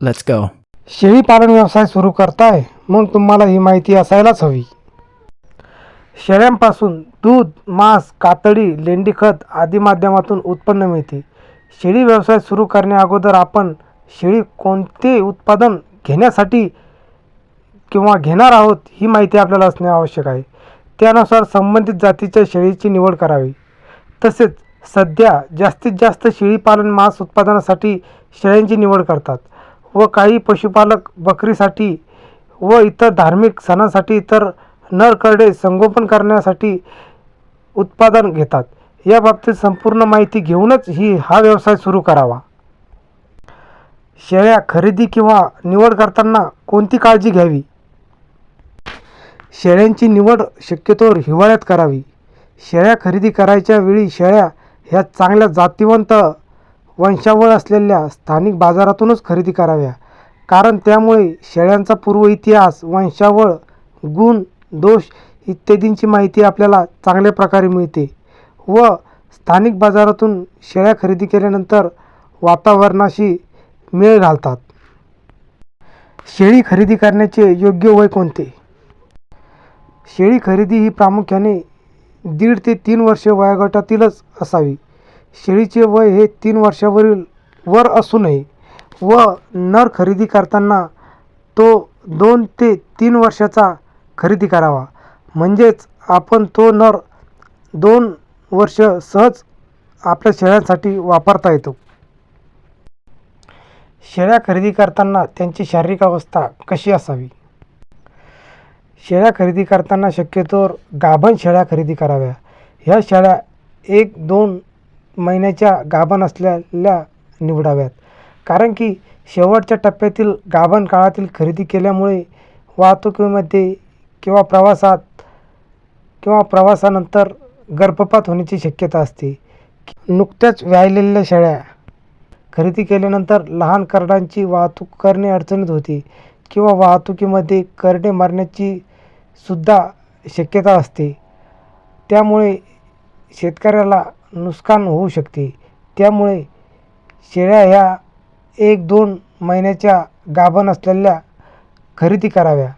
Let's go शेळी पालन व्यवसाय सुरू करताय मग तुम्हाला ही माहिती असायलाच हवी. शेळ्यांपासून दूध मांस कातडी लेंडीखत आदी माध्यमातून उत्पन्न मिळते. शेळी व्यवसाय सुरू करण्याअगोदर आपण शेळी कोणते उत्पादन घेण्यासाठी किंवा घेणार आहोत ही माहिती आपल्याला असणे आवश्यक आहे. त्यानुसार संबंधित जातीच्या शेळीची निवड करावी. तसेच सध्या जास्तीत जास्त शेळीपालन मांस उत्पादनासाठी शेळ्यांची निवड करतात. व काही पशुपालक बकरीसाठी व इतर धार्मिक सणांसाठी तर नर करडे संगोपन करण्यासाठी उत्पादन घेतात. या बाबतीत संपूर्ण माहिती घेऊनच ही हा व्यवसाय सुरू करावा. शेळ्या खरेदी किंवा निवड करताना कोणती काळजी घ्यावी? शेळ्यांची निवड शक्यतोवर हिवाळ्यात करावी. शेळ्या खरेदी करायच्या वेळी शेळ्या ह्या चांगल्या जातीवंत वंशावळ असलेल्या स्थानिक बाजारातूनच खरेदी कराव्या. कारण त्यामुळे शेळ्यांचा पूर्व इतिहास वंशावळ गुण दोष इत्यादींची माहिती आपल्याला चांगल्या प्रकारे मिळते व स्थानिक बाजारातून शेळ्या खरेदी केल्यानंतर वातावरणाशी मेळ घालतात. शेळी खरेदी करण्याचे योग्य वय कोणते? शेळी खरेदी ही प्रामुख्याने दीड ते तीन वर्षे वयोगटातीलच असावी. शेळीचे वय हे तीन वर्षावरील वर असू नये व नर खरेदी करताना तो दोन ते तीन वर्षाचा खरेदी करावा. म्हणजेच आपण तो नर दोन वर्ष सहज आपल्या शेळ्यांसाठी वापरता येतो. शेळ्या खरेदी करताना त्यांची शारीरिक अवस्था कशी असावी? शेळ्या खरेदी करताना शक्यतोवर गाभण शेळ्या खरेदी कराव्या. ह्या शेळ्या एक दोन महिन्याच्या गाभण असलेल्या निवडाव्यात. कारण की शेवटच्या टप्प्यातील गाभण काळातील खरेदी केल्यामुळे वाहतुकीमध्ये किंवा प्रवासात किंवा प्रवासानंतर गर्भपात होण्याची शक्यता असते. नुकत्याच व्यायलेल्या शेळ्या खरेदी केल्यानंतर लहान करडांची वाहतूक करणे अडचणीत होते किंवा वाहतुकीमध्ये करडे मारण्याची सुद्धा शक्यता असते. त्यामुळे शेतकऱ्याला नुकसान होऊ शकते. त्यामुळे शेळ्या ह्या एक दोन महिन्याच्या गाभण असलेल्या खरेदी कराव्या.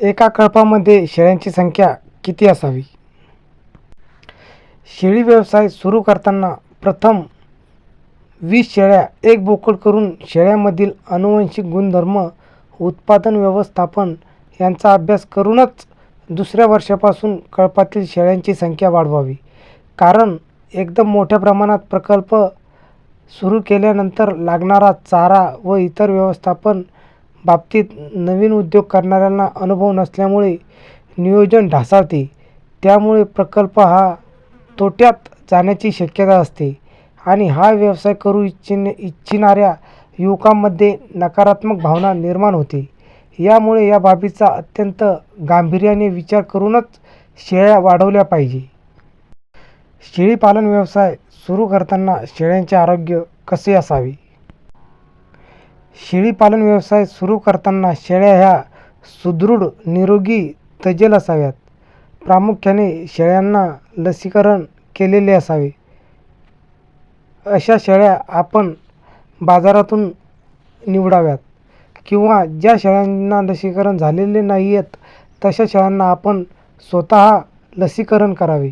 एका कळपामध्ये शेळ्यांची संख्या किती असावी? शेळी व्यवसाय सुरू करताना प्रथम वीस शेळ्या एक बोकड करून शेळ्यांमधील अनुवंशिक गुणधर्म उत्पादन व्यवस्थापन यांचा अभ्यास करूनच दुसऱ्या वर्षापासून कळपातील शेळ्यांची संख्या वाढवावी. कारण एकदम मोठ्या प्रमाणात प्रकल्प सुरू केल्यानंतर लागणारा चारा व इतर व्यवस्थापन बाबतीत नवीन उद्योग करणाऱ्यांना अनुभव नसल्यामुळे नियोजन ढासळते. त्यामुळे प्रकल्प हा तोट्यात जाण्याची शक्यता असते आणि हा व्यवसाय करू इच्छिन इच्छिणाऱ्या युवकांमध्ये नकारात्मक भावना निर्माण होते. यामुळे या बाबीचा अत्यंत गांभीर्याने विचार करूनच शेळ्या वाढवल्या पाहिजे. शेळीपालन व्यवसाय सुरू करताना शेळ्यांचे आरोग्य कसे असावे? शेळीपालन व्यवसाय सुरू करताना शेळ्या ह्या सुदृढ निरोगी तजेल असाव्यात. प्रामुख्याने शेळ्यांना लसीकरण केलेले असावे. अशा शेळ्या आपण बाजारातून निवडाव्यात किंवा ज्या शेळ्यांना लसीकरण झालेले नाही आहेत तशा शेळ्यांना आपण स्वतः लसीकरण करावे.